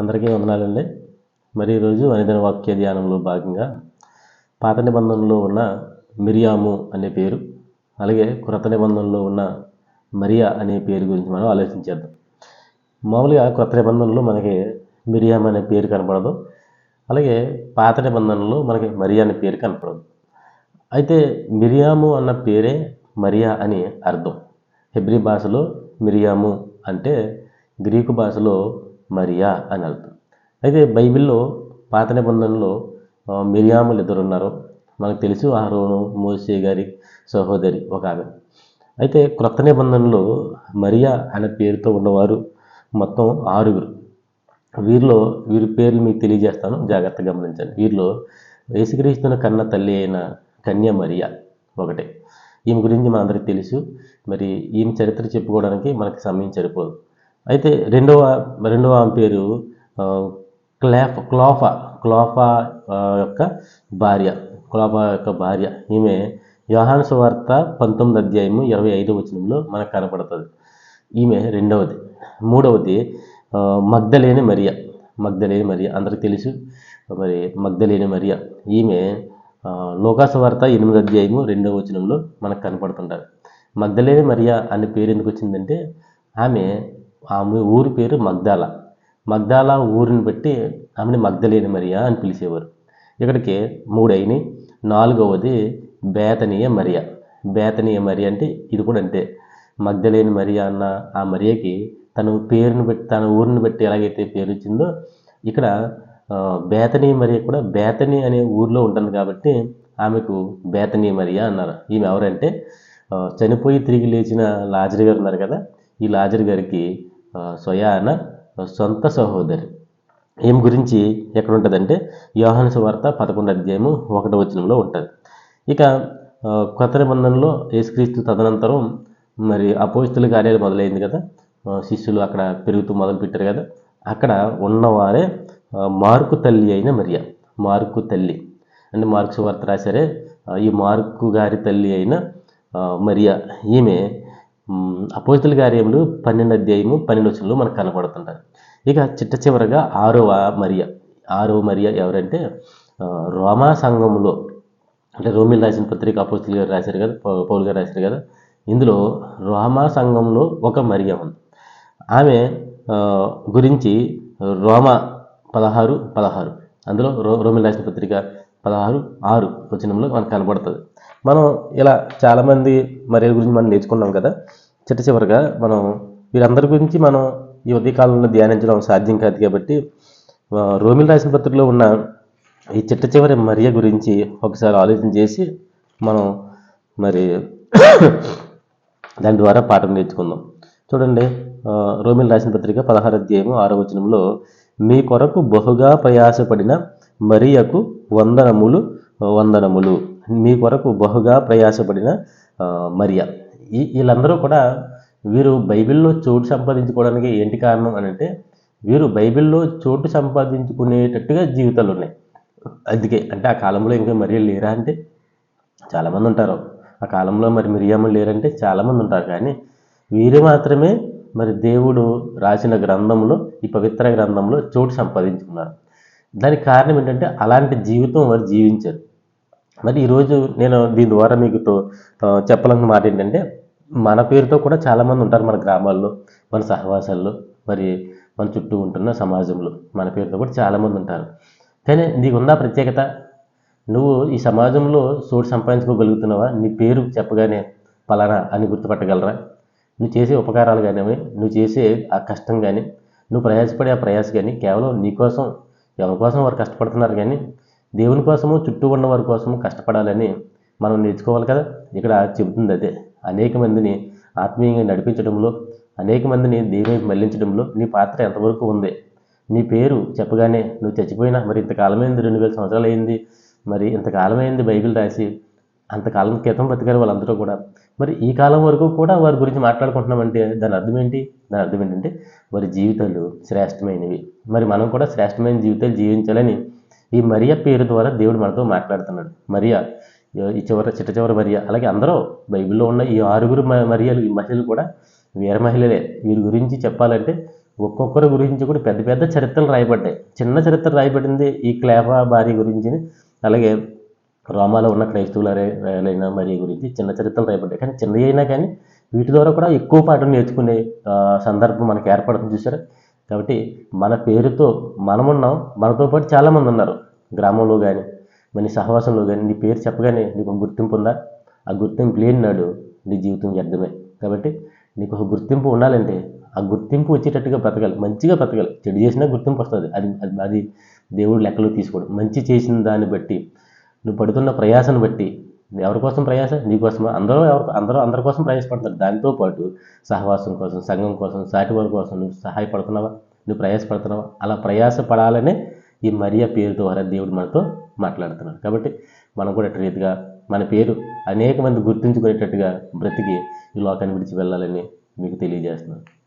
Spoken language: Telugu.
అందరికీ వందనాలండి. మరి ఈరోజు అనుదిన వాక్య ధ్యానంలో భాగంగా పాత నిబంధనలో ఉన్న మిరియాము అనే పేరు అలాగే క్రొత్త నిబంధనలో ఉన్న మరియా అనే పేరు గురించి మనం ఆలోచించేద్దాం మామూలుగా క్రొత్త నిబంధనలో మనకి మిరియాం అనే పేరు కనపడదు అలాగే పాత నిబంధనలో మనకి మరియా అనే పేరు కనపడదు. అయితే మిరియాము అన్న పేరే మరియా అని అర్థం. హెబ్రి భాషలో మిరియాము అంటే గ్రీకు భాషలో మరియా అని అర్థం. అయితే బైబిల్లో పాత నిబంధనలో మిరియాములు ఇద్దరు ఉన్నారు మనకు తెలుసు ఆరోను మోసే గారి సహోదరి ఒక ఆమె. అయితే క్రొత్త నిబంధనలో మరియా అనే పేరుతో ఉన్నవారు మొత్తం ఆరుగురు. వీరిలో వీరి పేర్లు మీకు తెలియజేస్తాను జాగ్రత్తగా గమనించండి. వీరిలో యేసుక్రీస్తుని కన్న తల్లి అయిన కన్య మరియా ఒకటే. ఈమె గురించి మనందరికీ తెలుసు. మరి ఈమె చరిత్ర చెప్పుకోవడానికి మనకి సమయం సరిపోదు. అయితే రెండవ రెండవ ఆమె పేరు క్లాఫ్ క్లాఫా క్లాఫా యొక్క భార్య క్లోఫా యొక్క భార్య. ఈమె యోహాను సువార్త పంతొమ్మిది అధ్యాయము ఇరవై ఐదవ వచనంలో మనకు కనపడుతుంది. ఈమె రెండవది. మూడవది మగ్ధలేని మరియ మగ్ధలేని మరియ. అందరికీ తెలుసు మరి మగ్ధలేని మరియ. ఈమె ఆ, వార్త ఎనిమిది అధ్యాయము రెండవ వచనంలో మనకు కనపడుతుంటారు. మగ్ధలేని మరియ అనే పేరు ఎందుకు వచ్చిందంటే ఆమె ఆమె ఊరి పేరు మగ్దాల. మగ్దాల ఊరిని బట్టి ఆమెని మగ్ధలేని మరియా అని పిలిచేవారు. ఇక్కడికి మూడైని. నాలుగవది బేతనీయ మరియా. బేతనీయ మరియా అంటే ఇది కూడా అంతే. మగ్ధలేని మరియా అన్న ఆ మరియకి తన పేరుని బట్టి తన ఊరిని బట్టి ఎలాగైతే పేరు వచ్చిందో ఇక్కడ ఆ, బేతనీ కూడా బేతని అనే ఊర్లో ఉంటుంది కాబట్టి ఆమెకు బేతనీ మరియా అన్నారు. ఈమె ఎవరంటే చనిపోయి తిరిగి లేచిన లాజర్ గారు ఉన్నారు కదా. ఈ లాజరి గారికి స్వయాన సొంత సహోదరి. ఈమె గురించి ఎక్కడ ఉంటుందంటే యోహాను సువార్త పదకొండు అధ్యాయము ఒకటో వచనంలో ఉంటుంది. ఇక కొత్త నిబంధనలో యేసుక్రీస్తు తదనంతరం మరి అపోస్తుల కార్యాలు మొదలైంది కదా. శిష్యులు అక్కడ పెరుగుతూ మొదలు పెట్టారు కదా. అక్కడ ఉన్నవారే మార్కు తల్లి అయిన మరియా. మార్కు తల్లి. అంటే మార్కు సువార్త రాశారే ఈ మార్కు గారి తల్లి అయిన మరియా. ఈమె అపోజితుల కార్యములు పన్నెండు అధ్యాయము పన్నెండు వచనంలో మనకు కనబడుతుంటారు ఇక చిట్ట చివరగా ఆరవ మరియ. ఆరవ మరియ ఎవరంటే రోమా సంఘములో అంటే రోమిల్ రాసిన పత్రిక అపోజితులు గారు రాశారు కదా పౌ- పౌలు గారు రాశారు కదా ఇందులో రోమా సంఘంలో ఒక మరియ ఉంది. ఆమె గురించి రోమా పదహారు పదహారు. అందులో రో రోమిల్ రాసిన పత్రిక పదహారు ఆరు వచనంలో మనకు కనబడుతుంది. మనం ఇలా చాలామంది మరియ గురించి మనం నేర్చుకున్నాం కదా. చిట్ట చివరిగా మనం వీరందరి గురించి మనం ఈ ఉదయకాలంలో ధ్యానించడం సాధ్యం కాదు కాబట్టి రోమిల్ రాసిన పత్రికలో ఉన్న ఈ చిట్ట చివరి మరియ గురించి ఒకసారి ఆలోచన చేసి మనం మరి దాని ద్వారా పాఠం నేర్చుకుందాం. చూడండి రోమిల్ రాసిన పత్రిక పదహారు అధ్యాయము ఆరో వచనంలో మీ కొరకు బహుగా ప్రయాసపడిన మరియకు వందనములు వందనములు. మీ కొరకు బహుగా ప్రయాసపడిన ఆ, మరియ. ఈ వీళ్ళందరూ కూడా వీరు బైబిల్లో చోటు సంపాదించుకోవడానికి ఏంటి కారణం అని అంటే వీరు బైబిల్లో చోటు సంపాదించుకునేటట్టుగా జీవితాలు ఉన్నాయి. అందుకే అంటే ఆ కాలంలో ఇంకా మరియ లేరా అంటే? చాలామంది ఉంటారు. ఆ కాలంలో మరి మిరియాములు లేరంటే చాలామంది ఉంటారు. కానీ వీరు మాత్రమే మరి దేవుడు రాసిన గ్రంథంలో ఈ పవిత్ర గ్రంథంలో చోటు సంపాదించుకున్నారు. దానికి కారణం ఏంటంటే అలాంటి జీవితం వారు జీవించారు. మరి ఈరోజు నేను దీని ద్వారా మీకు చెప్పాలన్న మాట ఏంటంటే మన పేరుతో కూడా చాలామంది ఉంటారు మన గ్రామాల్లో మన సహవాసాల్లో మరి మన చుట్టూ ఉంటున్న సమాజంలో మన పేరుతో కూడా చాలామంది ఉంటారు. కానీ నీకుందా ప్రత్యేకత? నువ్వు ఈ సమాజంలో చోటు సంపాదించుకోగలుగుతున్నావా? నీ పేరు చెప్పగానే పలానా అని గుర్తుపట్టగలరా? నువ్వు చేసే ఉపకారాలు కానీ నువ్వు చేసే ఆ కష్టం కానీ నువ్వు ప్రయాసపడే ఆ ప్రయాస కానీ కేవలం నీకోసం ఎవరి కోసం వారు కష్టపడుతున్నారు కానీ దేవుని కోసము చుట్టూ ఉన్న వారి కోసము కష్టపడాలని మనం నేర్చుకోవాలి కదా. ఇక్కడ చెబుతుంది అదే అనేక మందిని ఆత్మీయంగా నడిపించడంలో అనేక మందిని దేవునికి మళ్ళించడంలో నీ పాత్ర ఎంతవరకు ఉంది? నీ పేరు చెప్పగానే నువ్వు చచ్చిపోయినా మరి ఇంతకాలమైంది రెండు వేల సంవత్సరాలు అయింది మరి ఇంతకాలమైంది బైబిల్ రాసి అంతకాలం క్రితం బతికారు వాళ్ళందరూ కూడా. మరి ఈ కాలం వరకు కూడా వారి గురించి మాట్లాడుకుంటున్నామంటే దాని అర్థం ఏంటి? దాని అర్థం ఏంటంటే వారి జీవితాలు శ్రేష్టమైనవి. మరి మనం కూడా శ్రేష్టమైన జీవితాలు జీవించాలని ఈ మరియా పేరు ద్వారా దేవుడు మనతో మాట్లాడుతున్నాడు. మరియా ఈ చివరి చిట్ట చివరి మరియా. అలాగే అందరూ బైబిల్లో ఉన్న ఈ ఆరుగురు మ- మరియలు ఈ మహిళలు కూడా వీర మహిళలే. వీరి గురించి చెప్పాలంటే ఒక్కొక్కరి గురించి కూడా పెద్ద పెద్ద చరిత్రలు రాయబడ్డాయి. చిన్న చరిత్ర రాయబడింది ఈ క్లేఫా భార్య గురించి. అలాగే రోమాలో ఉన్న క్రైస్తవుల రాయలైన మరి గురించి చిన్న చరిత్రలు రేపడ్డాయి కానీ చిన్నవి అయినా కానీ వీటి ద్వారా కూడా ఎక్కువ పాటలు నేర్చుకునే సందర్భం మనకు ఏర్పడుతుంది చూసారా? కాబట్టి మన పేరుతో మనమున్నాం మనతో పాటు చాలామంది ఉన్నారు. గ్రామంలో కానీ మన సహవాసంలో కానీ నీ పేరు చెప్పగానే నీకు ఒక గుర్తింపు ఉందా? ఆ గుర్తింపు లేని నాడు నీ జీవితం వ్యర్థమే. కాబట్టి నీకు ఒక గుర్తింపు ఉండాలంటే ఆ గుర్తింపు వచ్చేటట్టుగా బ్రతకాలి. మంచిగా బ్రతకాలి. చెడు చేసినా గుర్తింపు వస్తుంది. అది అది అది దేవుడు లెక్కలో తీసుకోవడం మంచి చేసిన దాన్ని బట్టి నువ్వు పడుతున్న ప్రయాసను బట్టి ఎవరి కోసం ప్రయాస? నీకోసమా అందరూ ఎవరు అందరూ అందరి కోసం ప్రయాసపడుతున్నారు దానితో పాటు సహవాసం కోసం సంఘం కోసం సాటి వారి కోసం నువ్వు సహాయపడుతున్నావా? నువ్వు ప్రయాసపడుతున్నావా? అలా ప్రయాస పడాలనే ఈ మరియా పేరు ద్వారా దేవుడు మనతో మాట్లాడుతున్నాడు. కాబట్టి మనం కూడా ఇటు రీతిగా మన పేరు అనేక మంది గుర్తుంచుకునేటట్టుగా బ్రతికి ఈ లోకాన్ని విడిచి వెళ్ళాలని మీకు తెలియజేస్తున్నాను.